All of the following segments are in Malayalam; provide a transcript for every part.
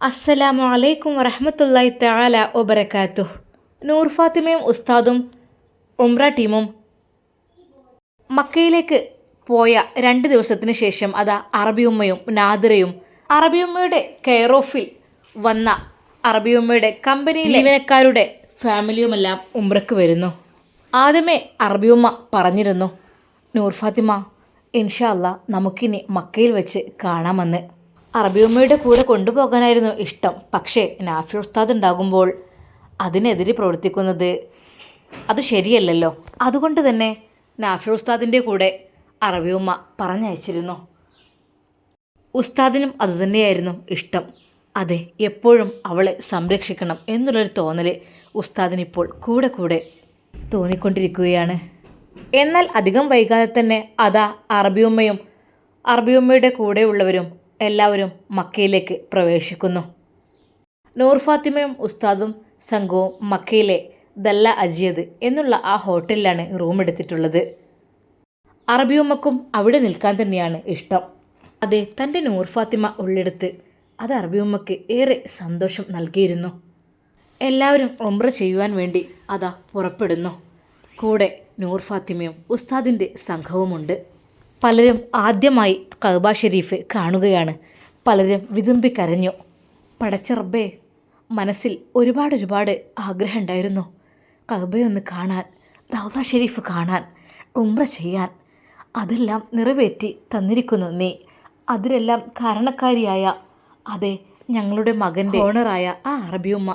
അസ്സലാമു അലൈക്കും വറഹമത്തല്ലായി തആല ഒബരക്കാത്തു നൂർ ഫാത്തിമയും ഉസ്താദും ഉംറ ടീമും മക്കയിലേക്ക് പോയ രണ്ട് ദിവസത്തിന് ശേഷം അതാ അറബിയുമ്മയും നാദിറയും അറബിയുമ്മയുടെ കെയർ ഓഫിൽ വന്ന അറബിയുമ്മയുടെ കമ്പനി ജീവനക്കാരുടെ ഫാമിലിയുമെല്ലാം ഉംറയ്ക്ക് വരുന്നു. ആദ്യമേ അറബിയുമ്മ പറഞ്ഞിരുന്നു നൂർ ഫാത്തിമ ഇൻഷാ അല്ലാ നമുക്കിനി മക്കയിൽ വെച്ച് കാണാമെന്ന്. അറബിയുമ്മയുടെ കൂടെ കൊണ്ടുപോകാനായിരുന്നു ഇഷ്ടം. പക്ഷേ നാഫി ഉസ്താദ് ഉണ്ടാകുമ്പോൾ അതിനെതിരെ പ്രവർത്തിക്കുന്നത് അത് ശരിയല്ലല്ലോ. അതുകൊണ്ട് തന്നെ നാഫി ഉസ്താദിന്റെ കൂടെ അറബിയമ്മ പറഞ്ഞയച്ചിരുന്നു. ഉസ്താദിനും അതുതന്നെയായിരുന്നു ഇഷ്ടം. അതെ എപ്പോഴും അവളെ സംരക്ഷിക്കണം എന്നുള്ളൊരു തോന്നൽ ഉസ്താദിനിപ്പോൾ കൂടെ കൂടെ തോന്നിക്കൊണ്ടിരിക്കുകയാണ്. എന്നാൽ അധികം വൈകാതെ തന്നെ അതാ അറബിയമ്മയും അറബിയമ്മയുടെ കൂടെയുള്ളവരും എല്ലാവരും മക്കയിലേക്ക് പ്രവേശിക്കുന്നു. നൂർ ഫാത്തിമയും ഉസ്താദും സംഘവും മക്കയിലെ ദല്ല അജിയത് എന്നുള്ള ആ ഹോട്ടലിലാണ് റൂം എടുത്തിട്ടുള്ളത്. അറബിയുമ്മക്കും അവിടെ നിൽക്കാൻ തന്നെയാണ് ഇഷ്ടം. അതെ തന്റെ നൂർ ഫാത്തിമ ഉള്ളെടുത്ത് അത് അറബിയുമ്മക്ക് ഏറെ സന്തോഷം നൽകിയിരുന്നു. എല്ലാവരും ഒമ്ര ചെയ്യുവാൻ വേണ്ടി അതാ പുറപ്പെടുന്നു. കൂടെ നൂർ ഫാത്തിമയും ഉസ്താദിന്റെ സംഘവുമുണ്ട്. പലരും ആദ്യമായി കഅബ ഷെരീഫ് കാണുകയാണ്. പലരും വിതുമ്പി കരഞ്ഞു പടച്ച റബ്ബേ മനസ്സിൽ ഒരുപാട് ഒരുപാട് ആഗ്രഹം ഉണ്ടായിരുന്നു കഅബയൊന്ന് കാണാൻ റൗദ ഷെരീഫ് കാണാൻ ഉംറ ചെയ്യാൻ. അതെല്ലാം നിറവേറ്റി തന്നിരിക്കുന്നു നീ. അതിനെല്ലാം കാരണക്കാരിയായ അതെ ഞങ്ങളുടെ മകന്റെ ഓണറായ ആ അറബിയുമ്മ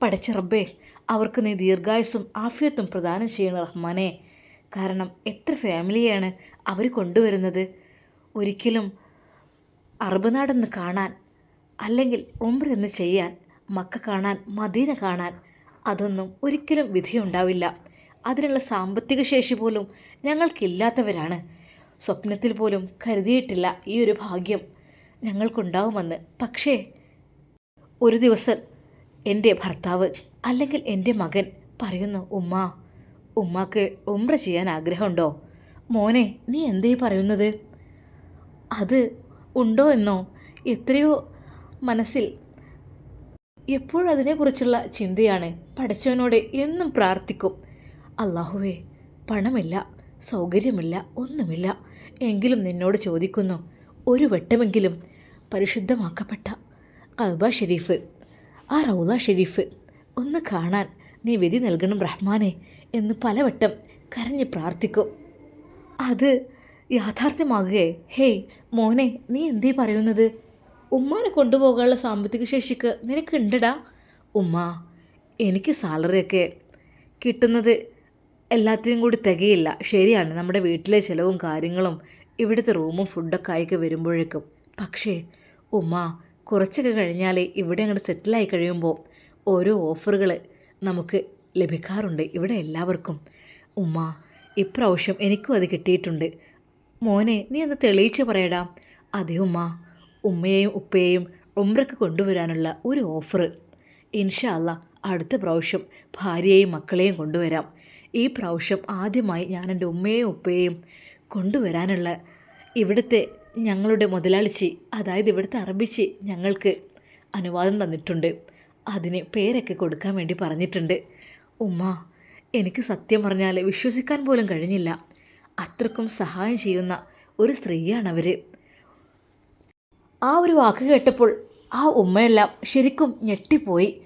പടച്ച റബ്ബേ അവർക്ക് നീ ദീർഘായുസ്സും ആഫിയത്തും പ്രദാനം ചെയ്യണം റഹ്മാനെ. കാരണം എത്ര ഫാമിലിയാണ് അവർ കൊണ്ടുവരുന്നത്? ഒരിക്കലും അറബ് നാടെന്ന് കാണാൻ അല്ലെങ്കിൽ ഉംറ ചെയ്യാൻ മക്ക കാണാൻ മദീന കാണാൻ അതൊന്നും ഒരിക്കലും വിധിയുണ്ടാവില്ല. അതിനുള്ള സാമ്പത്തിക ശേഷി പോലും ഞങ്ങൾക്കില്ലാത്തവരാണ്. സ്വപ്നത്തിൽ പോലും കരുതിയിട്ടില്ല ഈ ഒരു ഭാഗ്യം ഞങ്ങൾക്കുണ്ടാവുമെന്ന്. പക്ഷേ ഒരു ദിവസം എന്റെ ഭർത്താവ് അല്ലെങ്കിൽ എന്റെ മകൻ പറയുന്നു ഉമ്മ ഉമ്മാക്ക് ഉമ്ര ചെയ്യാൻ ആഗ്രഹമുണ്ടോ? മോനെ നീ എന്തേ പറയുന്നത്? അത് ഉണ്ടോ എന്നോ? എത്രയോ മനസ്സിൽ എപ്പോഴും അതിനെക്കുറിച്ചുള്ള ചിന്തയാണ്. പഠിച്ചവനോട് എന്നും പ്രാർത്ഥിക്കും. അള്ളാഹുവേ പണമില്ല സൗകര്യമില്ല ഒന്നുമില്ല. എങ്കിലും നിന്നോട് ചോദിക്കുന്നു ഒരു വട്ടമെങ്കിലും പരിശുദ്ധമാക്കപ്പെട്ട കഅബ ഷെരീഫ് ആ റൗദ ഷെരീഫ് ഒന്ന് കാണാൻ നീ വിധി നൽകണം റഹ്മാനെ എന്ന് പലവട്ടം കരഞ്ഞ് പ്രാർത്ഥിക്കും. അത് യാഥാർത്ഥ്യമാകുകയെ. ഹേയ് മോനെ നീ എന്തേ പറയുന്നത്? ഉമ്മാനെ കൊണ്ടുപോകാനുള്ള സാമ്പത്തിക ശേഷിക്ക് നിനക്ക് ഉണ്ടടാ ഉമ്മ എനിക്ക് സാലറിയൊക്കെ കിട്ടുന്നത് എല്ലാത്തിനും കൂടി തികയില്ല. ശരിയാണ് നമ്മുടെ വീട്ടിലെ ചിലവും കാര്യങ്ങളും ഇവിടുത്തെ റൂമും ഫുഡൊക്കെ ആയിക്ക് വരുമ്പോഴേക്കും. പക്ഷേ ഉമ്മ കുറച്ചൊക്കെ കഴിഞ്ഞാൽ ഇവിടെ അങ്ങോട്ട് സെറ്റിലായി കഴിയുമ്പോൾ ഓരോ ഓഫറുകൾ നമുക്ക് ലഭിക്കാറുണ്ട് ഇവിടെ എല്ലാവർക്കും. ഉമ്മ ഇപ്രാവശ്യം എനിക്കും അത് കിട്ടിയിട്ടുണ്ട്. മോനെ നീ ഒന്ന് തെളിയിച്ച് പറയടാ. അതെ ഉമ്മ. ഉമ്മയെയും ഉപ്പയെയും ഉമ്രക്ക് കൊണ്ടുവരാനുള്ള ഒരു ഓഫർ ഇൻഷാല്ല അടുത്ത പ്രാവശ്യം ഭാര്യയെയും മക്കളെയും കൊണ്ടുവരാം. ഈ പ്രാവശ്യം ആദ്യമായി ഞാൻ എന്റെ ഉമ്മയെയും ഉപ്പയെയും കൊണ്ടുവരാനുള്ള ഇവിടുത്തെ ഞങ്ങളുടെ മുതലാളിച്ചി അതായത് ഇവിടുത്തെ അറബിച്ചി ഞങ്ങൾക്ക് അനുവാദം തന്നിട്ടുണ്ട്. അതിന് പേരൊക്കെ കൊടുക്കാൻ വേണ്ടി പറഞ്ഞിട്ടുണ്ട്. ഉമ്മ എനിക്ക് സത്യം പറഞ്ഞാൽ വിശ്വസിക്കാൻ പോലും കഴിഞ്ഞില്ല. അത്രക്കും സഹായം ചെയ്യുന്ന ഒരു സ്ത്രീയാണവർ ആ ഒരു വാക്ക് കേട്ടപ്പോൾ ആ ഉമ്മയെല്ലാം ശരിക്കും ഞെട്ടിപ്പോയി.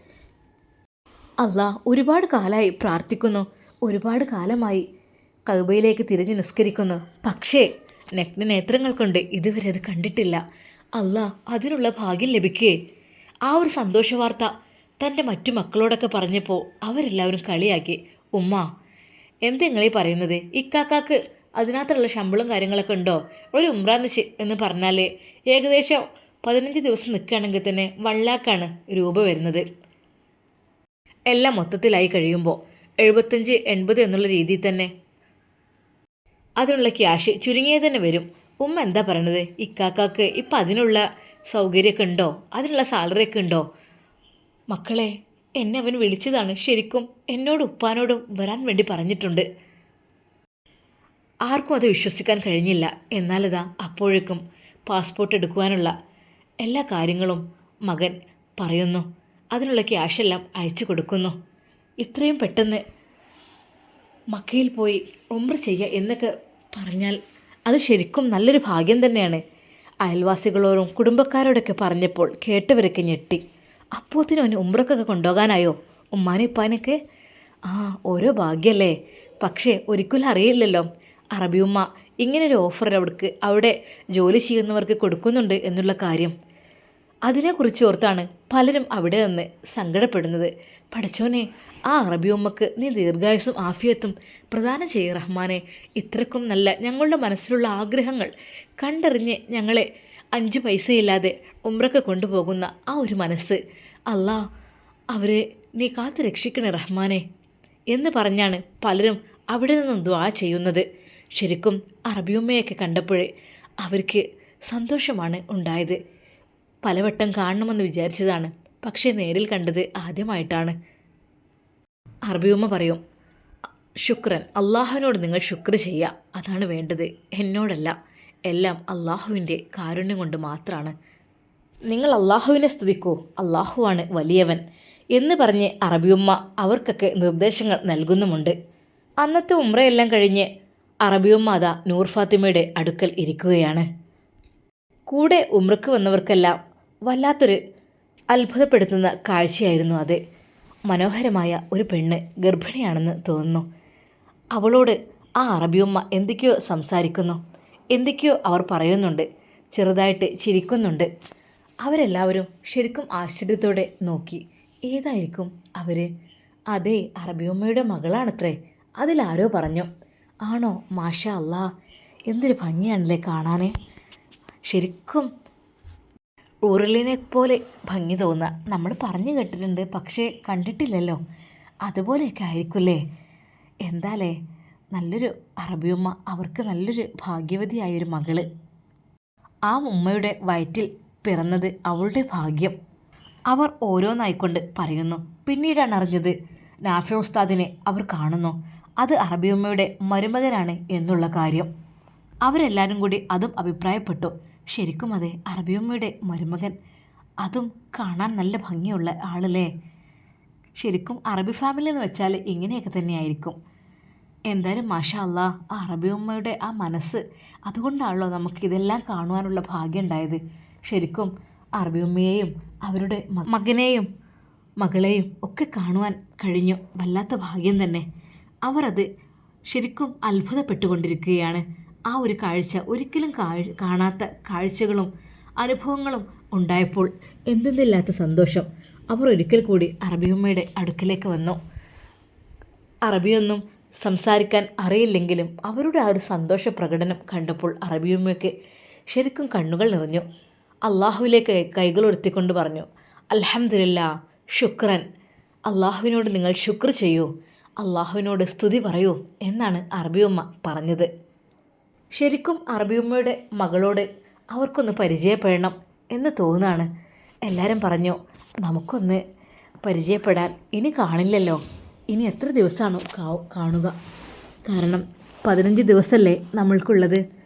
അല്ല ഒരുപാട് കാലമായി പ്രാർത്ഥിക്കുന്നു. ഒരുപാട് കാലമായി കൗബയിലേക്ക് തിരിഞ്ഞു നിസ്കരിക്കുന്നു. പക്ഷേ നഗ്ന നേത്രങ്ങൾ കൊണ്ട് ഇതുവരെ അത് കണ്ടിട്ടില്ല. അല്ല അതിനുള്ള ഭാഗ്യം ലഭിക്കുകയെ ആ ഒരു സന്തോഷ വാർത്ത തന്റെ മറ്റു മക്കളോടൊക്കെ പറഞ്ഞപ്പോൾ അവരെല്ലാവരും കളിയാക്കി. ഉമ്മ എന്തെങ്ങളീ പറയുന്നത്? ഇക്കാക്കാക്ക് അതിനകത്തുള്ള ശമ്പളവും കാര്യങ്ങളൊക്കെ ഉണ്ടോ? ഒരു ഉമ്രാന്ന് എന്ന് പറഞ്ഞാൽ ഏകദേശം പതിനഞ്ച് ദിവസം നിൽക്കുകയാണെങ്കിൽ തന്നെ വൺ രൂപ വരുന്നത്. എല്ലാം മൊത്തത്തിലായി കഴിയുമ്പോൾ എഴുപത്തഞ്ച് എൺപത് എന്നുള്ള രീതിയിൽ തന്നെ അതിനുള്ള ക്യാഷ് ചുരുങ്ങിയത് തന്നെ വരും. ഉമ്മ എന്താ പറയണത്? ഇക്കാക്കാക്ക് ഇപ്പം അതിനുള്ള സൗകര്യമൊക്കെ ഉണ്ടോ? അതിനുള്ള സാലറിയൊക്കെ ഉണ്ടോ? മക്കളെ എന്നെ അവൻ വിളിച്ചതാണ്. ശരിക്കും എന്നോട് ഉപ്പാനോടും വരാൻ വേണ്ടി പറഞ്ഞിട്ടുണ്ട്. ആർക്കും അത് വിശ്വസിക്കാൻ കഴിഞ്ഞില്ല. എന്നാലതാ അപ്പോഴേക്കും പാസ്പോർട്ട് എടുക്കുവാനുള്ള എല്ലാ കാര്യങ്ങളും മകൻ പറയുന്നു. അതിനുള്ള ക്യാഷെല്ലാം അയച്ചു കൊടുക്കുന്നു. ഇത്രയും പെട്ടെന്ന് മക്കയിൽ പോയി ഒമ്ര ചെയ്യുക എന്നൊക്കെ പറഞ്ഞാൽ അത് ശരിക്കും നല്ലൊരു ഭാഗ്യം തന്നെയാണ്. അയൽവാസികളോടും കുടുംബക്കാരോടൊക്കെ പറഞ്ഞപ്പോൾ കേട്ടവരൊക്കെ ഞെട്ടി. അപ്പോത്തിനും അവന് ഉമ്രക്കൊക്കെ കൊണ്ടുപോകാനായോ? ഉമ്മാനിപ്പാനൊക്കെ ആ ഓരോ ഭാഗ്യല്ലേ. പക്ഷേ ഒരിക്കലും അറിയില്ലല്ലോ. അറബി ഉമ്മ ഇങ്ങനൊരു ഓഫർ അവിടേക്ക് അവിടെ ജോലി ചെയ്യുന്നവർക്ക് കൊടുക്കുന്നുണ്ട് എന്നുള്ള കാര്യം. അതിനെക്കുറിച്ച് ഓർത്താണ് പലരും അവിടെ നിന്ന് സങ്കടപ്പെടുന്നത്. പഠിച്ചോനെ ആ അറബി ഉമ്മക്ക് നീ ദീർഘായുസും ആഫിയത്തും പ്രദാനം ചെയ്യ റഹ്മാനെ. ഇത്രക്കും നല്ല ഞങ്ങളുടെ മനസ്സിലുള്ള ആഗ്രഹങ്ങൾ കണ്ടറിഞ്ഞ് ഞങ്ങളെ അഞ്ച് പൈസയില്ലാതെ ഉമ്രക്ക് കൊണ്ടുപോകുന്ന ആ ഒരു മനസ്സ് അല്ലാ അവരെ നീ കാത്തു രക്ഷിക്കണേ റഹ്മാനെ എന്ന് പറഞ്ഞാണ് പലരും അവിടെ നിന്നും ദ്വാ ചെയ്യുന്നത്. ശരിക്കും അറബിയമ്മയൊക്കെ കണ്ടപ്പോഴേ അവർക്ക് സന്തോഷമാണ് ഉണ്ടായത്. പലവട്ടം കാണണമെന്ന് വിചാരിച്ചതാണ് പക്ഷേ നേരിൽ കണ്ടത് ആദ്യമായിട്ടാണ്. അറബിയമ്മ പറയും ശുക്രൻ അള്ളാഹുവിനോട് നിങ്ങൾ ശുക്ർ ചെയ്യുക അതാണ് വേണ്ടത്. എന്നോടല്ല എല്ലാം അള്ളാഹുവിന്റെ കാരുണ്യം കൊണ്ട് മാത്രമാണ് നിങ്ങൾ അള്ളാഹുവിനെ സ്തുതിക്കൂ. അള്ളാഹുവാണ് വലിയവൻ എന്ന് പറഞ്ഞ് അറബിയുമ്മ അവർക്കൊക്കെ നിർദ്ദേശങ്ങൾ നൽകുന്നുമുണ്ട്. അന്നത്തെ ഉമ്രയെല്ലാം കഴിഞ്ഞ് അറബിയുമ്മ അതാ നൂർ ഫാത്തിമയുടെ അടുക്കൽ ഇരിക്കുകയാണ്. കൂടെ ഉമ്രക്ക് വന്നവർക്കെല്ലാം വല്ലാത്തൊരു അത്ഭുതപ്പെടുത്തുന്ന കാഴ്ചയായിരുന്നു അത്. മനോഹരമായ ഒരു പെണ്ണ് ഗർഭിണിയാണെന്ന് തോന്നുന്നു. അവളോട് ആ അറബിയമ്മ എന്തൊക്കെയോ സംസാരിക്കുന്നു. എന്തൊക്കെയോ അവർ പറയുന്നുണ്ട്. ചെറുതായിട്ട് ചിരിക്കുന്നുണ്ട്. അവരെല്ലാവരും ശരിക്കും ആശ്ചര്യത്തോടെ നോക്കി. ഏതായിരിക്കും അവർ അതെ അറബിയമ്മയുടെ മകളാണത്രേ. അതിലാരോ പറഞ്ഞു. ആണോ മാഷ അല്ല എന്തൊരു ഭംഗിയാണല്ലേ കാണാനേ. ശരിക്കും ഊറലിനെ പോലെ ഭംഗി തോന്നുക. നമ്മൾ പറഞ്ഞു കേട്ടിട്ടുണ്ട് പക്ഷേ കണ്ടിട്ടില്ലല്ലോ. അതുപോലെയൊക്കെ ആയിരിക്കുമല്ലേ? എന്താലേ? നല്ലൊരു അറബിയമ്മ അവർക്ക് നല്ലൊരു ഭാഗ്യവതിയായൊരു മകൾ. ആ ഉമ്മയുടെ വയറ്റിൽ പിറന്നത് അവളുടെ ഭാഗ്യം. അവർ ഓരോന്നായിക്കൊണ്ട് പറയുന്നു. പിന്നീടാണ് അറിഞ്ഞത് നാഫി ഉസ്താദിനെ അവർ കാണുന്നു. അത് അറബിയമ്മയുടെ മരുമകനാണ് എന്നുള്ള കാര്യം. അവരെല്ലാവരും കൂടി അതും അഭിപ്രായപ്പെട്ടു. ശരിക്കും അതെ അറബിയമ്മയുടെ മരുമകൻ. അതും കാണാൻ നല്ല ഭംഗിയുള്ള ആളല്ലേ? ശരിക്കും അറബി ഫാമിലി എന്ന് വെച്ചാൽ ഇങ്ങനെയൊക്കെ തന്നെയായിരിക്കും. എന്തായാലും മാഷാ അല്ല ആ അറബി ഉമ്മയുടെ ആ മനസ്സ് അതുകൊണ്ടാണല്ലോ നമുക്ക് ഇതെല്ലാം കാണുവാനുള്ള ഭാഗ്യം ഉണ്ടായത്. ശരിക്കും അറബി ഉമ്മയെയും അവരുടെ മകനെയും മകളെയും ഒക്കെ കാണുവാൻ കഴിഞ്ഞു. വല്ലാത്ത ഭാഗ്യം തന്നെ. അവർ അത് ശരിക്കും അത്ഭുതപ്പെട്ടുകൊണ്ടിരിക്കുകയാണ്. ആ ഒരു കാഴ്ച ഒരിക്കലും കാണാത്ത കാഴ്ചകളും അനുഭവങ്ങളും ഉണ്ടായപ്പോൾ എന്തെന്നില്ലാത്ത സന്തോഷം. അവർ ഒരിക്കൽ കൂടി അറബിയമ്മയുടെ അടുക്കലേക്ക് വന്നു. അറബിയൊന്നും സംസാരിക്കാൻ അറിയില്ലെങ്കിലും അവരുടെ ആ ഒരു സന്തോഷ പ്രകടനം കണ്ടപ്പോൾ അറബിയമ്മയ്ക്ക് ശരിക്കും കണ്ണുകൾ നിറഞ്ഞു. അള്ളാഹുവിലേക്ക് കൈകൾ ഉയർത്തിക്കൊണ്ട് പറഞ്ഞു അലഹമില്ല ശുക്രൻ. അള്ളാഹുവിനോട് നിങ്ങൾ ശുക്ർ ചെയ്യൂ. അള്ളാഹുവിനോട് സ്തുതി പറയൂ എന്നാണ് അറബിയമ്മ പറഞ്ഞത്. ശരിക്കും അറബിയമ്മയുടെ മകളോട് അവർക്കൊന്ന് പരിചയപ്പെടണം എന്ന് തോന്നുകയാണ് എല്ലാവരും പറഞ്ഞു നമുക്കൊന്ന് പരിചയപ്പെടാൻ ഇനി കാണില്ലല്ലോ. ഇനി എത്ര ദിവസമാണ് കാണുക? കാരണം പതിനഞ്ച് ദിവസമല്ലേ നമ്മൾക്കുള്ളത്.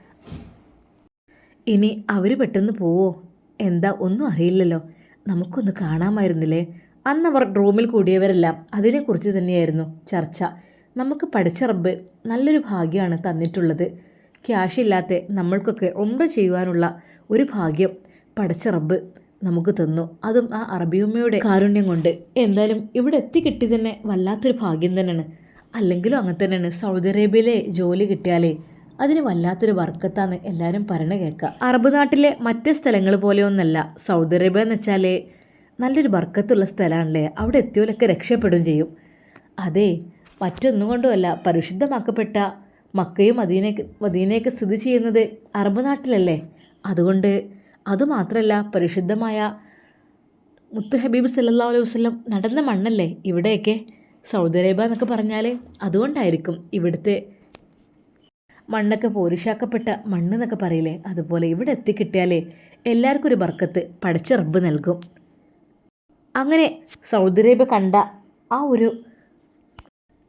ഇനി അവർ പെട്ടെന്ന് പോവോ എന്താ ഒന്നും അറിയില്ലല്ലോ. നമുക്കൊന്ന് കാണാമായിരുന്നില്ലേ? അന്നവർ റൂമിൽ കൂടിയവരെല്ലാം അതിനെക്കുറിച്ച് തന്നെയായിരുന്നു ചർച്ച. നമുക്ക് പഠിച്ച റബ്ബ് നല്ലൊരു ഭാഗ്യമാണ് തന്നിട്ടുള്ളത്. ക്യാഷ് ഇല്ലാത്ത നമ്മൾക്കൊക്കെ ഒമ്പ ചെയ്യുവാനുള്ള ഒരു ഭാഗ്യം പഠിച്ച റബ്ബ് നമുക്ക് തന്നു. അതും ആ അറബിയമ്മയുടെ കാരുണ്യം കൊണ്ട്. എന്തായാലും ഇവിടെ എത്തിക്കിട്ടി തന്നെ വല്ലാത്തൊരു ഭാഗ്യം തന്നെയാണ്. അല്ലെങ്കിലും അങ്ങനെ തന്നെയാണ്. സൗദി അറേബ്യയിലെ ജോലി കിട്ടിയാലേ അതിന് വല്ലാത്തൊരു വർക്കത്താന്ന് എല്ലാവരും പറഞ്ഞു കേൾക്കുക അറബ് നാട്ടിലെ മറ്റ് സ്ഥലങ്ങൾ പോലെയൊന്നല്ല സൗദി അറേബ്യ എന്ന് വെച്ചാൽ നല്ലൊരു വർക്കത്തുള്ള സ്ഥലമാണല്ലേ അവിടെ എത്തിയോലൊക്കെ രക്ഷപ്പെടുകയും ചെയ്യും. അതെ മറ്റൊന്നും കൊണ്ടുമല്ല പരിശുദ്ധമാക്കപ്പെട്ട മക്കയും മദീനയ്ക്ക് മദീനയൊക്കെ സ്ഥിതി ചെയ്യുന്നത് അറബ് നാട്ടിലല്ലേ? അതുകൊണ്ട് അതുമാത്രമല്ല പരിശുദ്ധമായ മുത്തു ഹബീബ് സല്ലാ അലൈഹി വസ്ലം നടന്ന മണ്ണല്ലേ ഇവിടെയൊക്കെ? സൗദി അറേബ്യ എന്നൊക്കെ പറഞ്ഞാൽ അതുകൊണ്ടായിരിക്കും ഇവിടുത്തെ മണ്ണൊക്കെ പോരിശാക്കപ്പെട്ട മണ്ണ് എന്നൊക്കെ പറയില്ലേ? അതുപോലെ ഇവിടെ എത്തിക്കിട്ടിയാലേ എല്ലാവർക്കും ഒരു ബർക്കത്ത് പഠിച്ച റബ്ബ് നൽകും. അങ്ങനെ സൗദി അറേബ്യ കണ്ട ആ ഒരു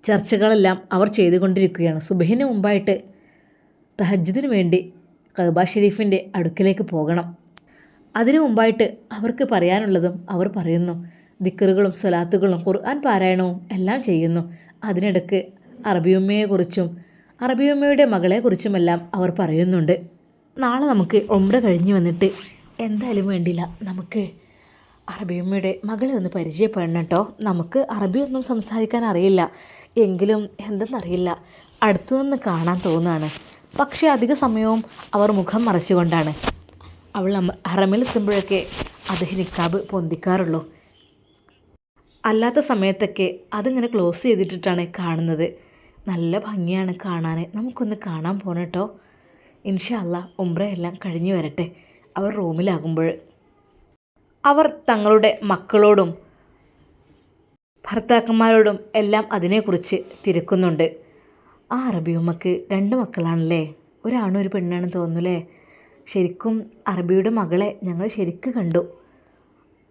ചർച്ചകളെല്ലാം അവർ ചെയ്തുകൊണ്ടിരിക്കുകയാണ്. സുബഹിന് മുമ്പായിട്ട് തഹജ്ജിദിന് വേണ്ടി കഅബ ഷെരീഫിന്റെ അടുക്കിലേക്ക് പോകണം. അതിനു മുമ്പായിട്ട് അവർക്ക് പറയാനുള്ളതും അവർ പറയുന്നു. ദിക്കറുകളും സ്വലാത്തുകളും ഖുർആൻ പാരായണവും എല്ലാം ചെയ്യുന്നു. അതിനിടക്ക് അറബിയമ്മയെക്കുറിച്ചും അറബിയമ്മയുടെ മകളെക്കുറിച്ചുമെല്ലാം അവർ പറയുന്നുണ്ട്. നാളെ നമുക്ക് ഒമ്പ്ര കഴിഞ്ഞ് വന്നിട്ട് എന്തായാലും വേണ്ടില്ല. നമുക്ക് അറബിയമ്മയുടെ മകളെ ഒന്ന് പരിചയപ്പെടണം കേട്ടോ. നമുക്ക് അറബിയൊന്നും സംസാരിക്കാൻ അറിയില്ല. എങ്കിലും എന്തെന്നറിയില്ല. അടുത്തു നിന്ന് കാണാൻ തോന്നുകയാണ്. പക്ഷേ അധിക സമയവും അവർ മുഖം മറച്ചുകൊണ്ടാണ്. അവൾ ഹറമിലെത്തുമ്പോഴൊക്കെ അത് നിക്കാബ് പൊന്തിക്കാറുള്ളൂ. അല്ലാത്ത സമയത്തൊക്കെ അതിങ്ങനെ ക്ലോസ് ചെയ്തിട്ടിട്ടാണ് കാണുന്നത്. നല്ല ഭംഗിയാണ് കാണാൻ നമുക്കൊന്ന് കാണാൻ പോകണം കേട്ടോ ഇൻഷല്ല ഉംറയെല്ലാം കഴിഞ്ഞു വരട്ടെ. അവർ റൂമിലാകുമ്പോൾ. അവർ തങ്ങളുടെ മക്കളോടും ഭർത്താക്കന്മാരോടും എല്ലാം അതിനെക്കുറിച്ച് തിരക്കുന്നുണ്ട്. ആ അറബിയുമ്മക്ക് രണ്ട് മക്കളാണല്ലേ? ഒരാണും ഒരു പെണ്ണാണെന്ന് തോന്നുന്നല്ലേ? ശരിക്കും അറബിയുടെ മകളെ ഞങ്ങൾ ശരിക്ക് കണ്ടു.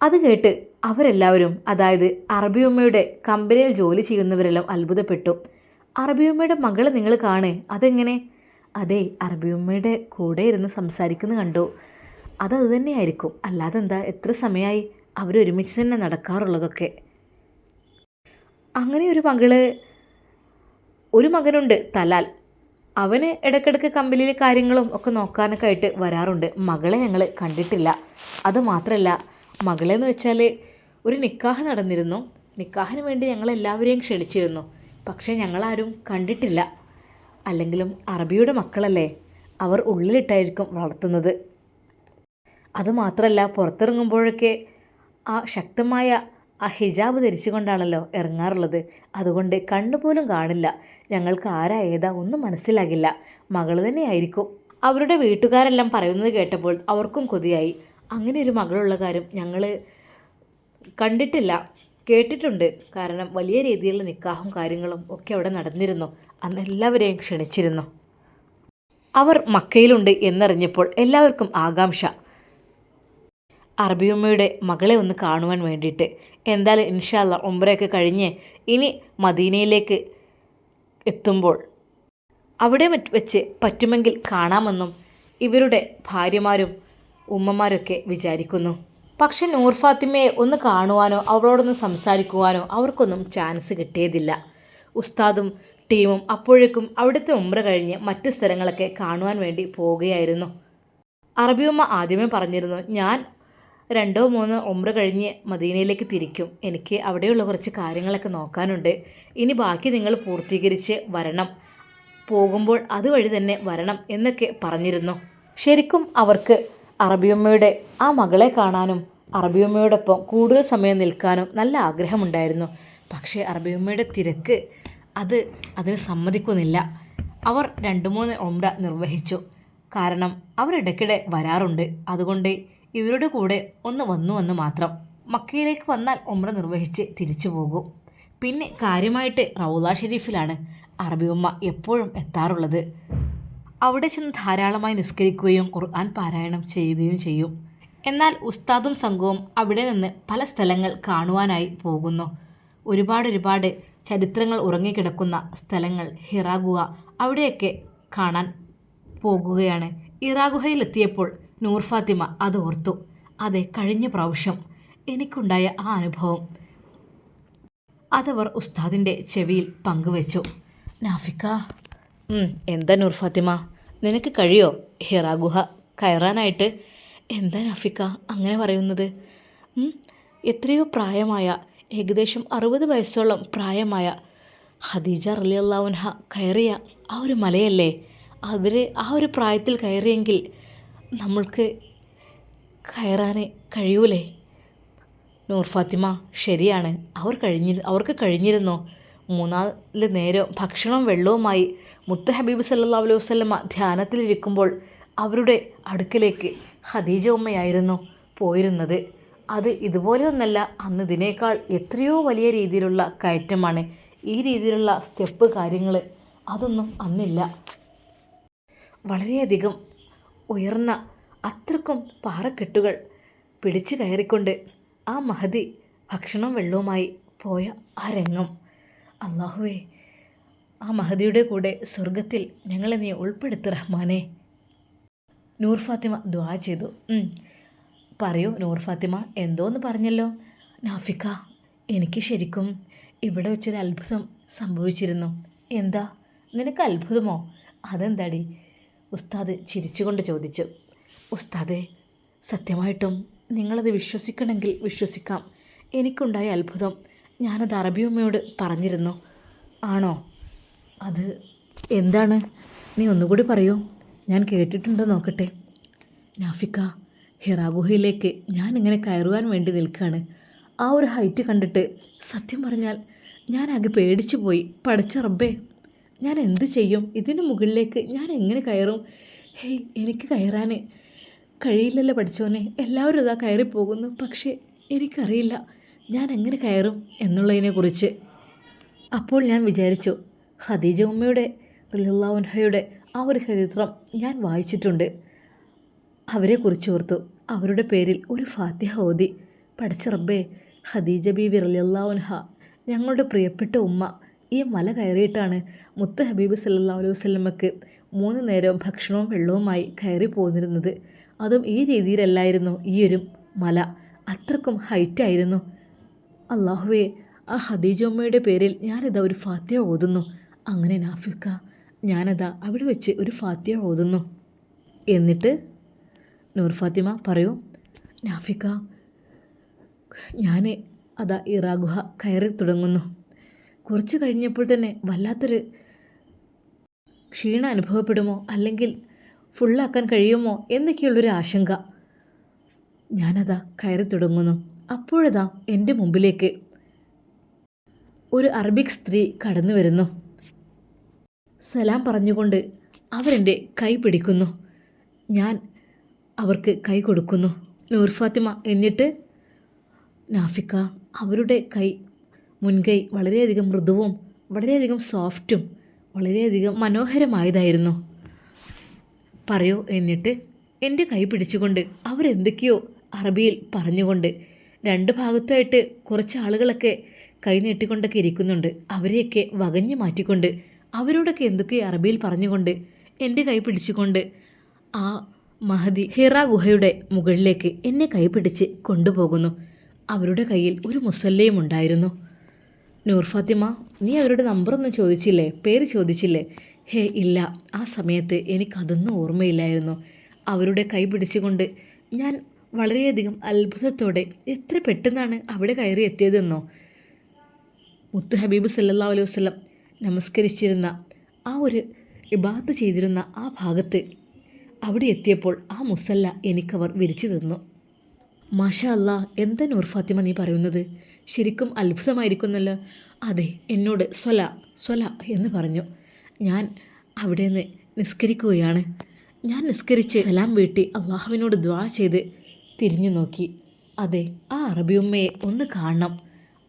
അത് കേട്ട് അവരെല്ലാവരും അതായത് അറബിയമ്മയുടെ കമ്പനിയിൽ ജോലി ചെയ്യുന്നവരെല്ലാം അത്ഭുതപ്പെട്ടു. അറബിയമ്മയുടെ മകളെ നിങ്ങൾ കാണേ. അതെങ്ങനെ? അതെ അറബിയമ്മയുടെ കൂടെ ഇരുന്ന് സംസാരിക്കുന്ന കണ്ടു. അതത് തന്നെയായിരിക്കും അല്ലാതെ എന്താ എത്ര സമയമായി അവരൊരുമിച്ച് തന്നെ നടക്കാറുള്ളതൊക്കെ. അങ്ങനെ ഒരു മകൾ ഒരു മകനുണ്ട് തലാൽ. അവന് ഇടയ്ക്കിടയ്ക്ക് കമ്പനിയിലെ കാര്യങ്ങളും ഒക്കെ നോക്കാനൊക്കെ ആയിട്ട് വരാറുണ്ട്. മകളെ ഞങ്ങൾ കണ്ടിട്ടില്ല. അത് മാത്രമല്ല മകളെന്ന് വെച്ചാൽ ഒരു നിക്കാഹ് നടന്നിരുന്നു. നിക്കാഹിന് വേണ്ടി ഞങ്ങളെല്ലാവരെയും ക്ഷണിച്ചിരുന്നു. പക്ഷേ ഞങ്ങളാരും കണ്ടിട്ടില്ല. അല്ലെങ്കിലും അറബിയുടെ മക്കളല്ലേ അവർ ഉള്ളിലിട്ടായിരിക്കും വളർത്തുന്നത്. അതുമാത്രമല്ല പുറത്തിറങ്ങുമ്പോഴൊക്കെ ആ ശക്തമായ ആ ഹിജാബ് ധരിച്ചുകൊണ്ടാണല്ലോ ഇറങ്ങാറുള്ളത്. അതുകൊണ്ട് കണ്ണുപോലും കാണില്ല. ഞങ്ങൾക്ക് ആരാ ഏതാ ഒന്നും മനസ്സിലാകില്ല. മകൾ തന്നെയായിരിക്കും. അവരുടെ വീട്ടുകാരെല്ലാം പറയുന്നത് കേട്ടപ്പോൾ അവർക്കും കൊതിയായി. അങ്ങനെ ഒരു മകളുള്ള കാര്യം ഞങ്ങൾ കണ്ടിട്ടില്ല. കേട്ടിട്ടുണ്ട്. കാരണം വലിയ രീതിയിലുള്ള നിക്കാഹും കാര്യങ്ങളും ഒക്കെ അവിടെ നടന്നിരുന്നു. അന്ന് എല്ലാവരെയും ക്ഷണിച്ചിരുന്നു. അവർ മക്കയിലുണ്ട് എന്നറിഞ്ഞപ്പോൾ എല്ലാവർക്കും ആകാംക്ഷ. അറബിയമ്മയുടെ മകളെ ഒന്ന് കാണുവാൻ വേണ്ടിയിട്ട്. എന്തായാലും ഇൻഷാല്ല ഒമ്പരയൊക്കെ കഴിഞ്ഞ് ഇനി മദീനയിലേക്ക് എത്തുമ്പോൾ അവിടെ വെച്ച് പറ്റുമെങ്കിൽ കാണാമെന്നും ഇവരുടെ ഭാര്യമാരും ഉമ്മമാരൊക്കെ വിചാരിക്കുന്നു. പക്ഷെ നൂർ ഫാത്തിമയെ ഒന്ന് കാണുവാനോ അവളോടൊന്ന് സംസാരിക്കുവാനോ അവർക്കൊന്നും ചാൻസ് കിട്ടിയതില്ല. ഉസ്താദും ടീമും അപ്പോഴേക്കും അവിടുത്തെ ഉമ്ര കഴിഞ്ഞ് മറ്റ് സ്ഥലങ്ങളൊക്കെ കാണുവാൻ വേണ്ടി പോവുകയായിരുന്നു. അറബിയമ്മ ആദ്യമേ പറഞ്ഞിരുന്നു ഞാൻ രണ്ടോ മൂന്നോ ഉമ്ര കഴിഞ്ഞ് മദീനയിലേക്ക് തിരിക്കും. എനിക്ക് അവിടെയുള്ള കുറച്ച് കാര്യങ്ങളൊക്കെ നോക്കാനുണ്ട്. ഇനി ബാക്കി നിങ്ങൾ പൂർത്തീകരിച്ച് വരണം. പോകുമ്പോൾ അതുവഴി തന്നെ വരണം എന്നൊക്കെ പറഞ്ഞിരുന്നു. ശരിക്കും അവർക്ക് അറബിയമ്മയുടെ ആ മകളെ കാണാനും അറബിയമ്മയോടൊപ്പം കൂടുതൽ സമയം നിൽക്കാനും നല്ല ആഗ്രഹമുണ്ടായിരുന്നു. പക്ഷേ അറബിയമ്മയുടെ തിരക്ക് അത് അതിന് സമ്മതിക്കുന്നില്ല. അവർ രണ്ട് മൂന്ന് ഒമ്ര നിർവഹിച്ചു. കാരണം അവരിടയ്ക്കിടെ വരാറുണ്ട്. അതുകൊണ്ട് ഇവരുടെ കൂടെ ഒന്ന് വന്നു എന്ന് മാത്രം. മക്കയിലേക്ക് വന്നാൽ ഒമ്ര നിർവഹിച്ച് തിരിച്ചു പോകും. പിന്നെ കാര്യമായിട്ട് റൗല ഷെരീഫിലാണ് അറബിയമ്മ എപ്പോഴും എത്താറുള്ളത്. അവിടെ ചെന്ന് ധാരാളമായി നിസ്കരിക്കുകയും ഖുർആൻ പാരായണം ചെയ്യുകയും ചെയ്യും. എന്നാൽ ഉസ്താദും സംഘവും അവിടെ നിന്ന് പല സ്ഥലങ്ങൾ കാണുവാനായി പോകുന്നു. ഒരുപാട് ഒരുപാട് ചരിത്രങ്ങൾ ഉറങ്ങിക്കിടക്കുന്ന സ്ഥലങ്ങൾ ഹിറാഗുഹ അവിടെയൊക്കെ കാണാൻ പോകുകയാണ്. ഇറാഗുഹയിലെത്തിയപ്പോൾ നൂർ ഫാത്തിമ അത് ഓർത്തു. അതെ കഴിഞ്ഞ പ്രാവശ്യം എനിക്കുണ്ടായ ആ അനുഭവം. അതവർ ഉസ്താദിന്റെ ചെവിയിൽ പങ്കുവച്ചു. നാഫിക്ക എന്താ നൂർ ഫാത്തിമ? നിനക്ക് കഴിയോ? ഹിറാ ഗുഹ കയറാനായിട്ട്. എന്താ നഫിക്ക അങ്ങനെ പറയുന്നത്? എത്രയോ പ്രായമായ ഏകദേശം അറുപത് വയസ്സോളം പ്രായമായ ഹദീജ ഖദീജ റലിയല്ലാവുൻഹ കയറിയ ആ ഒരു മലയല്ലേ? അവർ ആ ഒരു പ്രായത്തിൽ കയറിയെങ്കിൽ നമ്മൾക്ക് കയറാൻ കഴിയൂലേ? നൂർ ഫാത്തിമ ശരിയാണ്. അവർ കഴിഞ്ഞി അവർക്ക് കഴിഞ്ഞിരുന്നോ? മൂന്നാൽ നേരം ഭക്ഷണവും വെള്ളവുമായി മുത്ത ഹബീബ് സല്ലാ അലൈഹി വസ്ലമ ധ്യാനത്തിലിരിക്കുമ്പോൾ അവരുടെ അടുക്കലേക്ക് ഖദീജ ഉമ്മയായിരുന്നു പോയിരുന്നത്. അത് ഇതുപോലെ ഒന്നല്ല അന്ന് ഇതിനേക്കാൾ എത്രയോ വലിയ രീതിയിലുള്ള കയറ്റമാണ്. ഈ രീതിയിലുള്ള സ്റ്റെപ്പ് കാര്യങ്ങൾ അതൊന്നും അന്നില്ല. വളരെയധികം ഉയർന്ന അത്രക്കും പാറക്കെട്ടുകൾ പിടിച്ചു കയറിക്കൊണ്ട് ആ മഹതി ഭക്ഷണവും വെള്ളവുമായി പോയ ആ രംഗം. അള്ളാഹുവേ ആ മഹദിയുടെ കൂടെ സ്വർഗത്തിൽ ഞങ്ങളെ നീ ഉൾപ്പെടുത്തു റഹ്മാനെ. നൂർ ഫാത്തിമ ദ്വാ ചെയ്തു. പറയൂ നൂർ ഫാത്തിമ എന്തോന്ന് പറഞ്ഞല്ലോ? നാഫിക്ക എനിക്ക് ശരിക്കും ഇവിടെ വെച്ചൊരു അത്ഭുതം സംഭവിച്ചിരുന്നു. എന്താ? നിനക്ക് അത്ഭുതമോ? അതെന്താടി? ഉസ്താദ് ചിരിച്ചുകൊണ്ട് ചോദിച്ചു. ഉസ്താദെ സത്യമായിട്ടും നിങ്ങളത് വിശ്വസിക്കണമെങ്കിൽ വിശ്വസിക്കാം. എനിക്കുണ്ടായ അത്ഭുതം ഞാനത് അറബിയമ്മയോട് പറഞ്ഞിരുന്നു. ആണോ? അത് എന്താണ്? നീ ഒന്നുകൂടി പറയൂ. ഞാൻ കേട്ടിട്ടുണ്ടോ നോക്കട്ടെ. നാഫിക്ക ഹിറാ ഗുഹയിലേക്ക് ഞാൻ ഇങ്ങനെ കയറുവാൻ വേണ്ടി നിൽക്കുകയാണ്. ആ ഒരു ഹൈറ്റ് കണ്ടിട്ട് സത്യം പറഞ്ഞാൽ ഞാൻ ആകെ പേടിച്ചു പോയി. പഠിച്ച റബ്ബേ ഞാൻ എന്ത് ചെയ്യും? ഇതിന് മുകളിലേക്ക് ഞാൻ എങ്ങനെ കയറും? ഹേയ് എനിക്ക് കയറാൻ കഴിയില്ലല്ലോ പഠിച്ചോനെ എല്ലാവരും ഇതാ കയറി പോകുന്നു പക്ഷേ എനിക്കറിയില്ല ഞാൻ എങ്ങനെ കയറും എന്നുള്ളതിനെക്കുറിച്ച്. അപ്പോൾ ഞാൻ വിചാരിച്ചു ഖദീജ ഉമ്മയുടെ റിലുല്ലാൻഹയുടെ ആ ഒരു ചരിത്രം ഞാൻ വായിച്ചിട്ടുണ്ട്. അവരെക്കുറിച്ച് ഓർത്തു. അവരുടെ പേരിൽ ഒരു ഫാത്തിഹ ഓതി. പഠിച്ച റബ്ബേ ഖദീജ ബി റലിയല്ലാവുൻഹ ഞങ്ങളുടെ പ്രിയപ്പെട്ട ഉമ്മ ഈ മല കയറിയിട്ടാണ് മുത്ത ഹബീബ് സല്ലാ അലൈഹി വസ്ലമക്ക് മൂന്ന് നേരവും ഭക്ഷണവും വെള്ളവുമായി കയറി പോന്നിരുന്നത്. അതും ഈ രീതിയിലല്ലായിരുന്നു ഈ ഒരു മല. അത്രക്കും ഹൈറ്റായിരുന്നു അള്ളാഹുവേ ആ ഖദീജ ഉമ്മയുടെ പേരിൽ ഞാനിതാ ഒരു ഫാത്തിയ ഓതുന്നു. അങ്ങനെ നാഫിക്ക ഞാനതാ അവിടെ വെച്ച് ഒരു ഫാത്തിയ ഓതുന്നു. എന്നിട്ട് നൂർ ഫാത്തിമ പറയൂ നാഫിക്ക ഞാൻ അതാ ഇറാ ഗുഹ കയറി തുടങ്ങുന്നു. കുറച്ച് കഴിഞ്ഞപ്പോൾ തന്നെ വല്ലാത്തൊരു ക്ഷീണം അനുഭവപ്പെടുമോ അല്ലെങ്കിൽ ഫുള്ളാക്കാൻ കഴിയുമോ എന്നൊക്കെയുള്ളൊരു ആശങ്ക. ഞാനതാ കയറി തുടങ്ങുന്നു. അപ്പോഴതാ എന്റെ മുമ്പിലേക്ക് ഒരു അറബിക് സ്ത്രീ കടന്നു വരുന്നു. സലാം പറഞ്ഞുകൊണ്ട് അവരെന്റെ കൈ പിടിക്കുന്നു. ഞാൻ അവർക്ക് കൈ കൊടുക്കുന്നു. നൂർ ഫാത്തിമ എന്നിട്ട് നാഫിക്ക അവരുടെ കൈ മുൻകൈ വളരെയധികം മൃദുവും വളരെയധികം സോഫ്റ്റും വളരെയധികം മനോഹരമായതായിരുന്നു. പറയൂ എന്നിട്ട് എന്റെ കൈ പിടിച്ചുകൊണ്ട് അവരെന്തൊക്കെയോ അറബിയിൽ പറഞ്ഞുകൊണ്ട് രണ്ട് ഭാഗത്തായിട്ട് കുറച്ച് ആളുകളൊക്കെ കൈ നീട്ടിക്കൊണ്ടൊക്കെ ഇരിക്കുന്നുണ്ട്. അവരെയൊക്കെ വകഞ്ഞു മാറ്റിക്കൊണ്ട് അവരോടൊക്കെ എന്തൊക്കെയോ അറബിയിൽ പറഞ്ഞുകൊണ്ട് എന്റെ കൈ പിടിച്ചുകൊണ്ട് ആ മഹദി ഹിറ ഗുഹയുടെ മുകളിലേക്ക് എന്നെ കൈ പിടിച്ച് കൊണ്ടുപോകുന്നു. അവരുടെ കയ്യിൽ ഒരു മുസല്ലയും ഉണ്ടായിരുന്നു. നൂർ ഫാത്തിമ നീ അവരുടെ നമ്പറൊന്നും ചോദിച്ചില്ലേ? പേര് ചോദിച്ചില്ലേ? ഹേ ഇല്ല. ആ സമയത്ത് എനിക്കതൊന്നും ഓർമ്മയില്ലായിരുന്നു. അവരുടെ കൈ പിടിച്ചുകൊണ്ട് ഞാൻ വളരെയധികം അത്ഭുതത്തോടെ എത്ര പെട്ടെന്നാണ് അവിടെ കയറി എത്തിയതെന്നോ? മുത്ത് ഹബീബ് സല്ലാ അലൈഹി വസ്ലം നമസ്കരിച്ചിരുന്ന ആ ഒരു ഇബാത്ത് ചെയ്തിരുന്ന ആ ഭാഗത്ത് അവിടെ എത്തിയപ്പോൾ ആ മുസല്ല എനിക്കവർ വിരിച്ചു തന്നു. മാഷ അല്ല എന്താ നൂർ ഫാത്തിമ നീ പറയുന്നത്? ശരിക്കും അത്ഭുതമായിരിക്കുന്നല്ലോ. അതെ എന്നോട് സ്വല സ്വല എന്ന് പറഞ്ഞു. ഞാൻ അവിടെ നിന്ന് നിസ്കരിക്കുകയാണ്. ഞാൻ നിസ്കരിച്ച് സലാം വീട്ടി അള്ളാഹുവിനോട് ദ്വാ ചെയ്ത് തിരിഞ്ഞു നോക്കി. അതെ ആ അറബിയമ്മയെ ഒന്ന് കാണണം.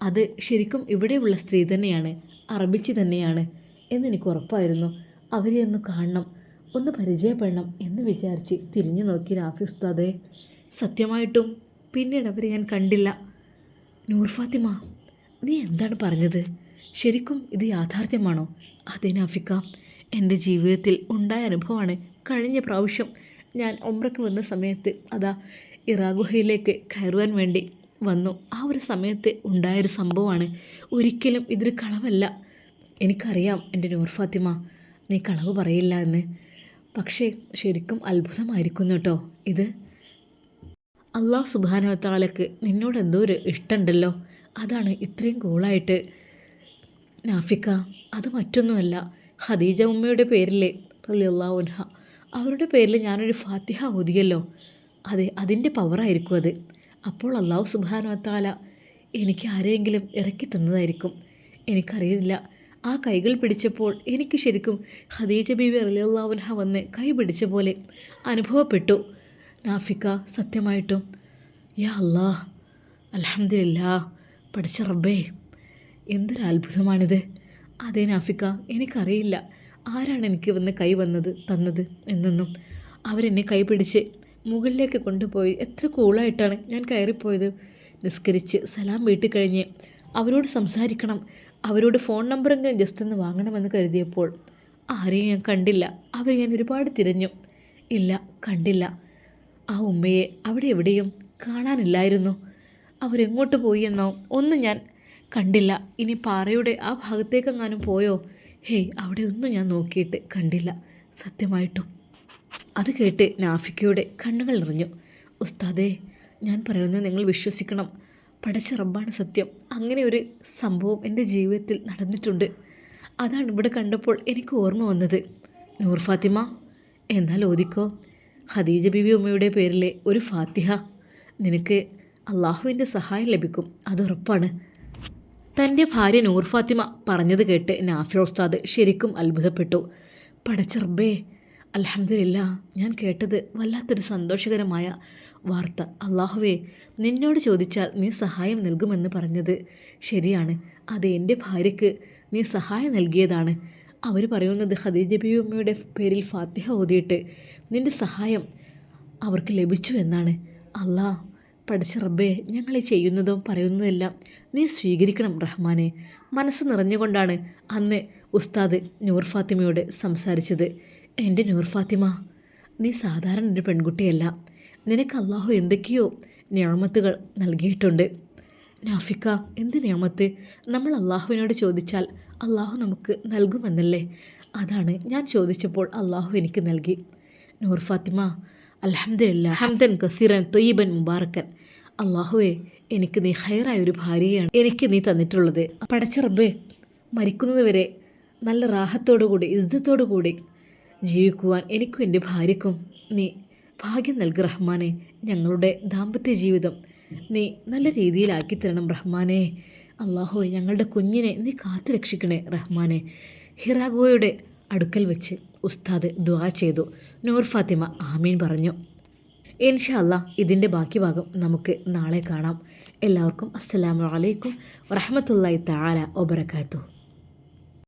അത് ശരിക്കും ഇവിടെയുള്ള സ്ത്രീ തന്നെയാണ്. അറബിച്ചി തന്നെയാണ് എന്നെനിക്ക് ഉറപ്പായിരുന്നു. അവരെ ഒന്ന് കാണണം ഒന്ന് പരിചയപ്പെടണം എന്ന് വിചാരിച്ച് തിരിഞ്ഞു നോക്കി രാഫി ഉസ്താദെ. സത്യമായിട്ടും പിന്നീട് അവരെ ഞാൻ കണ്ടില്ല. നൂർ ഫാത്തിമ നീ എന്താണ് പറഞ്ഞത്? ശരിക്കും ഇത് യാഥാർത്ഥ്യമാണോ? അതെ നാഫിക്ക എന്റെ ജീവിതത്തിൽ ഉണ്ടായ അനുഭവമാണ്. കഴിഞ്ഞ പ്രാവശ്യം ഞാൻ ഒമ്രക്ക് വന്ന സമയത്ത് അതാ ഇറാഗുഹയിലേക്ക് കയറുവാൻ വേണ്ടി വന്നു. ആ ഒരു സമയത്ത് ഉണ്ടായൊരു സംഭവമാണ്. ഒരിക്കലും ഇതൊരു കളവല്ല. എനിക്കറിയാം എന്റെ നൂർ ഫാത്തിമ നീ കളവ് പറയില്ല എന്ന്. പക്ഷേ ശരിക്കും അത്ഭുതമായിരിക്കുന്നു കേട്ടോ ഇത്. അള്ളാഹ് സുബാനവത്താളക്ക് നിന്നോട് എന്തോ ഒരു ഇഷ്ടമുണ്ടല്ലോ. അതാണ് ഇത്രയും കൂളായിട്ട്. നാഫിക്ക അത് മറ്റൊന്നുമല്ല. ഖദീജ ഉമ്മയുടെ പേരിലെ ഉൻഹ അവരുടെ പേരിൽ ഞാനൊരു ഫാത്തിഹ ഓതിയല്ലോ. അതെ അതിന്റെ പവറായിരിക്കും അത്. അപ്പോൾ അള്ളാഹു സുബാനുവത്താല എനിക്ക് ആരെയെങ്കിലും ഇറക്കി തന്നതായിരിക്കും. എനിക്കറിയില്ല. ആ കൈകൾ പിടിച്ചപ്പോൾ എനിക്ക് ശരിക്കും ഖദീജ ബീവി റലിയുള്ളാവുൻഹ വന്ന് കൈ പിടിച്ച പോലെ അനുഭവപ്പെട്ടു. നാഫിക്ക സത്യമായിട്ടും യാ അല്ലാ അലഹമില്ല പഠിച്ച റബ്ബേ എന്തൊരു അത്ഭുതമാണിത്. അതേ നാഫിക്ക എനിക്കറിയില്ല. ആരാണ് എനിക്ക് വന്ന് കൈ വന്നത് തന്നത് എന്നൊന്നും. അവരെന്നെ കൈ പിടിച്ച് മുകളിലേക്ക് കൊണ്ടുപോയി. എത്ര കൂളായിട്ടാണ് ഞാൻ കയറിപ്പോയത്. നിസ്കരിച്ച് സലാം വീട്ടിൽ കഴിഞ്ഞ് അവരോട് സംസാരിക്കണം. അവരോട് ഫോൺ നമ്പറെങ്കിലും ജസ്റ്റ് ഒന്ന് വാങ്ങണമെന്ന് കരുതിയപ്പോൾ ആരെയും ഞാൻ കണ്ടില്ല. അവരെ ഞാൻ ഒരുപാട് തിരഞ്ഞു. ഇല്ല കണ്ടില്ല. ആ ഉമ്മയെ അവിടെ എവിടെയും കാണാനില്ലായിരുന്നു. അവരെങ്ങോട്ട് പോയി എന്നോ ഒന്നും ഞാൻ കണ്ടില്ല. ഇനി പാറയുടെ ആ ഭാഗത്തേക്കെങ്ങാനും പോയോ? ഹേയ് അവിടെ ഒന്നും ഞാൻ നോക്കിയിട്ട് കണ്ടില്ല. സത്യമായിട്ടും. അത് കേട്ട് നാഫിക്കയുടെ കണ്ണുകൾ നിറഞ്ഞു. ഉസ്താദേ ഞാൻ പറയുന്നത് നിങ്ങൾ വിശ്വസിക്കണം. പഠിച്ച റബ്ബാണ് സത്യം. അങ്ങനെ ഒരു സംഭവം എന്റെ ജീവിതത്തിൽ നടന്നിട്ടുണ്ട്. അതാണ് ഇവിടെ കണ്ടപ്പോൾ എനിക്ക് ഓർമ്മ വന്നത്. നൂർ ഫാത്തിമ എന്നാൽ ഓദിക്കോ ഖദീജ ബിബി ഉമ്മയുടെ പേരിലെ ഒരു ഫാത്തിഹ. നിനക്ക് അള്ളാഹുവിന്റെ സഹായം ലഭിക്കും. അതുറപ്പാണ് തന്റെ ഭാര്യ നൂർ ഫാത്തിമ പറഞ്ഞത് കേട്ട് നാഫിയ ഉസ്താദ് ശരിക്കും അത്ഭുതപ്പെട്ടു. പടച്ചറബേ അലഹമില്ല ഞാൻ കേട്ടത് വല്ലാത്തൊരു സന്തോഷകരമായ വാർത്ത. അള്ളാഹുവേ നിന്നോട് ചോദിച്ചാൽ നീ സഹായം നൽകുമെന്ന് പറഞ്ഞത് ശരിയാണ്. അത് എന്റെ ഭാര്യയ്ക്ക് നീ സഹായം നൽകിയതാണ്. അവർ പറയുന്നത് ഖദീജ ബി ഉമ്മയുടെ പേരിൽ ഫാത്തിഹ ഓതിയിട്ട് നിന്റെ സഹായം അവർക്ക് ലഭിച്ചു എന്നാണ്. അള്ളാഹ് പഠിച്ച റബ്ബേ ഞങ്ങൾ ചെയ്യുന്നതും പറയുന്നതെല്ലാം നീ സ്വീകരിക്കണം റഹ്മാനെ. മനസ്സ് നിറഞ്ഞുകൊണ്ടാണ് അന്ന് ഉസ്താദ് നൂർ ഫാത്തിമയോട് സംസാരിച്ചത്. എന്റെ നൂർ ഫാത്തിമ നീ സാധാരണ ഒരു പെൺകുട്ടിയല്ല. നിനക്ക് അള്ളാഹു എന്തൊക്കെയോ ഞാമത്തുകൾ നൽകിയിട്ടുണ്ട്. നാഫിക്ക എന്ത് നിയമത്ത് നമ്മൾ അള്ളാഹുവിനോട് ചോദിച്ചാൽ അള്ളാഹു നമുക്ക് നൽകുമെന്നല്ലേ? അതാണ് ഞാൻ ചോദിച്ചപ്പോൾ അള്ളാഹു എനിക്ക് നൽകി. നൂർ ഫാത്തിമ അലഹമില്ല ഹംദൻ കസീറൻ തൊയ്യബൻ മുബാറക്കൻ. അള്ളാഹുവെ എനിക്ക് നീ ഹൈറായ ഒരു ഭാര്യയാണ്. എനിക്ക് നീ തന്നിട്ടുള്ളത്. പടച്ചറബേ മരിക്കുന്നതുവരെ നല്ല റാഹത്തോടുകൂടി ഇസ്സത്തോടുകൂടി ജീവിക്കുവാൻ എനിക്കും എന്റെ ഭാര്യക്കും നീ ഭാഗ്യം നൽകി റഹ്മാനെ. ഞങ്ങളുടെ ദാമ്പത്യ ജീവിതം നീ നല്ല രീതിയിലാക്കി തരണം റഹ്മാനെ. അള്ളാഹോ ഞങ്ങളുടെ കുഞ്ഞിനെ നീ കാത്തു രക്ഷിക്കണേ റഹ്മാനെ. ഹിറാഗോയുടെ അടുക്കൽ വെച്ച് ഉസ്താദ് ദ്വാ ചെയ്തു. നൂർ ഫാത്തിമ ആമീൻ പറഞ്ഞു. ഇൻഷാ അല്ലാ ഇതിന്റെ ബാക്കി ഭാഗം നമുക്ക് നാളെ കാണാം. എല്ലാവർക്കും അസ്സലാമു അലൈക്കും വറഹമത്തല്ലായി താല വബറകാതുഹു.